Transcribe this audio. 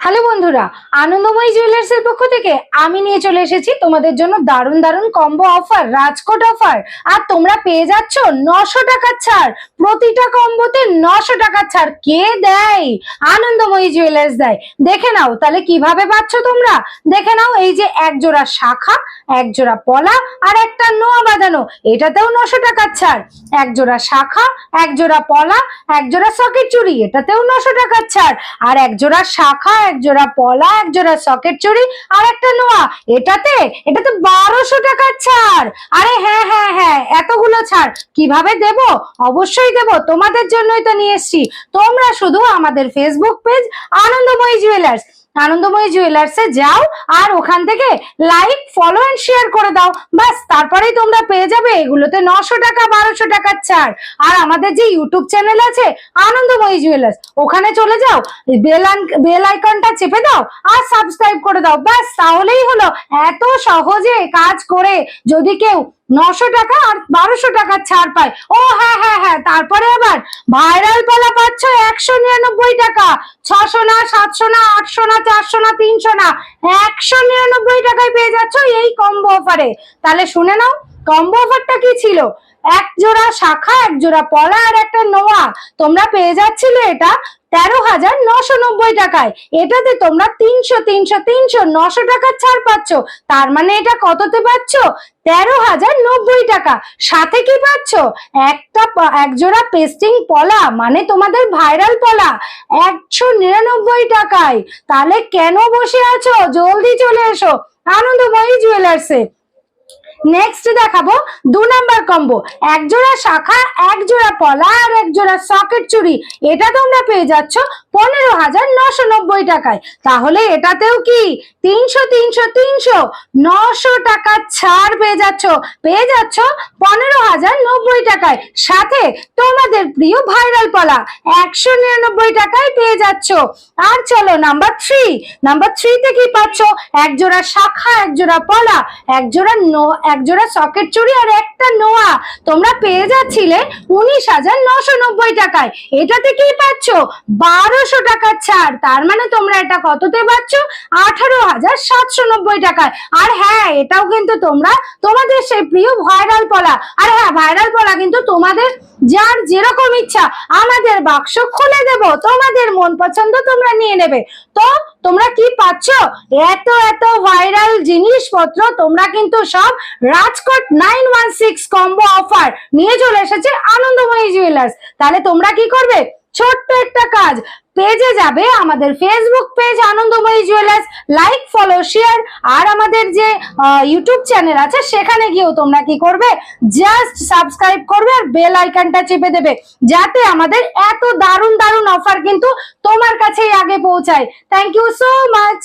Hello বন্ধুরা, আনন্দময়ী jewellers এর পক্ষ থেকে আমি নিয়ে চলে এসেছি তোমাদের জন্য দারুণ দারুণ কম্বো অফার রাজকোট অফার আর তোমরা পেয়ে যাচ্ছ নশো টাকার ছাড়। প্রতিটা কম্বোতে নশো টাকার ছাড় কে দেয়? আনন্দময়ী জুয়েলার্স দেয়। দেখে নাও তাহলে কীভাবে পাচ্ছ তোমরা? দেখে নাও এই যে এক জোড়া শাখা, এক জোড়া পলা আর একটা নোয়া বাঁধানো। এটাতেও নশো টাকার ছাড়। এক জোড়া শাখা, এক জোড়া পলা, এক জোড়া সকেট চুড়ি এটাতেও নশো টাকার ছাড়। আর এক জোড়া শাখা এক জোড়া পলা এক জোড়া সকেট চুরি আর একটা নোয়া। এটাতে? এটাতে বারোশো টাকার ছাড়। আরে হ্যাঁ হ্যাঁ হ্যাঁ এতগুলো ছাড়। কীভাবে দেব? অবশ্যই দেব। তোমাদের জন্যই তো নিয়ে এসছি। তোমরা শুধু আমাদের Facebook page Anandamayi jewellers Anandamayi জুয়েলার্সে যাও আর ওখান থেকে লাইক ফলো এন্ড শেয়ার করে দাও। বাস তারপরেই তোমরা পেয়ে যাবে এগুলোতে নশো টাকা, বারোশো টাকার ছাড়। আর আমাদের যে ইউটিউব চ্যানেল আছে, আনন্দময়ী জুয়েলার্স ওখানে চলে যাও বেল বেল আইকনটা চেপে দাও আর সাবস্ক্রাইব করে দাও। ব্যাস, তাহলেই হলো। এত সহজে কাজ করে যদি কেউ নশো টাকা আর বারোশো টাকার ছাড় পায়। ও হ্যাঁ হ্যাঁ হ্যাঁ তারপরে আবার ভাইরাল পালা পাচ্ছ একশো নিরানব্বই টাকা। ছশো না, সাতশো না, আটশো না, চারশো না, তিনশো না, একশো নিরানব্বই টাকায় পেয়ে যাচ্ছ এই কম্বো অফারে তাহলে শুনে নাও কম্বো অফারটা কি ছিল? এক জোড়া শাখা, এক জোড়া পলা আর একটা নোয়া। তোমরা পেয়ে যাচ্ছিলে এটা তেরো হাজার নশো নব্বই টাকায়। এটাতে তোমরা তিনশো তিনশো তিনশো, নশো টাকার ছাড় পাচ্ছ। তার মানে এটা কততে পাচ্ছ? তেরো হাজার নব্বই টাকা। সাথে কি পাচ্ছ? একটা প- এক জোড়া পেস্টিং পলা মানে তোমাদের ভাইরাল পলা, একশো নিরানব্বই টাকায়। তাহলে কেন বসে আছো? জলদি চলে এসো। আনন্দময়ী জুয়েলার্সে নেক্সট দেখাবো দু নাম্বার কম্বো এক জোড়া শাখা, এক জোড়া পলা আর এক জোড়া সকেট চুড়ি এটা তোমরা পেয়ে যাচ্ছ পনেরো হাজার নশো নব্বই টাকায়। তাহলে এটাতেও কি? তিনশো তিনশো তিনশো। নশো টাকা ছাড় পেয়ে যাচ্ছ। পেয়ে যাচ্ছ পনেরো হাজার নব্বই টাকায়। সাথে তোমাদের প্রিয় ভাইরাল পলা, একশো নিরানব্বই টাকায় পেয়ে যাচ্ছ। আর চলো নাম্বার থ্রি নাম্বার থ্রিতে কি পাচ্ছ? এক জোড়া শাখা, এক জোড়া পলা, এক জোড়া নো এক জোড়া সকেট চুড়ি আর একটা নোয়া। তোমরা পেয়ে যাচ্ছিলে উনিশ হাজার নশো নব্বই টাকায়। এটাতে কি পাচ্ছ? বারোশো টাকার ছাড়। তার মানে তোমরা এটা কততে পাচ্ছ? আঠারো হাজার সাতশো নব্বই টাকায়। আর হ্যাঁ এটাও কিন্তু তোমরা তোমাদের সেই প্রিয় ভাইরাল পলা। আর হ্যাঁ ভাইরাল পলা কিন্তু তোমাদের যার যেরকম ইচ্ছা, আমাদের বাক্স খুলে দেব। তোমাদের মন পছন্দ তোমরা নিয়ে নেবে। তো তোমরা কি পাচ্ছ? এত এত ভাইরাল জিনিসপত্র, তোমরা কিন্তু সব Rajkot nine one six combo offer নিয়ে চলে এসেছে আনন্দময়ী জুয়েলার্স তাহলে তোমরা কি করবে? ছোট্ট একটা কাজ। পেজে যাবে আমাদের Facebook page Anandamayi jewellers like follow share আর আমাদের যে ইউটিউব চ্যানেল আছে, সেখানে গিয়েও তোমরা কি করবে? জাস্ট সাবস্ক্রাইব করবে আর বেল আইকনটা চেপে দেবে। যাতে আমাদের এত দারুণ দারুণ অফার কিন্তু তোমার কাছেই আগে পৌঁছায়। Thank you so much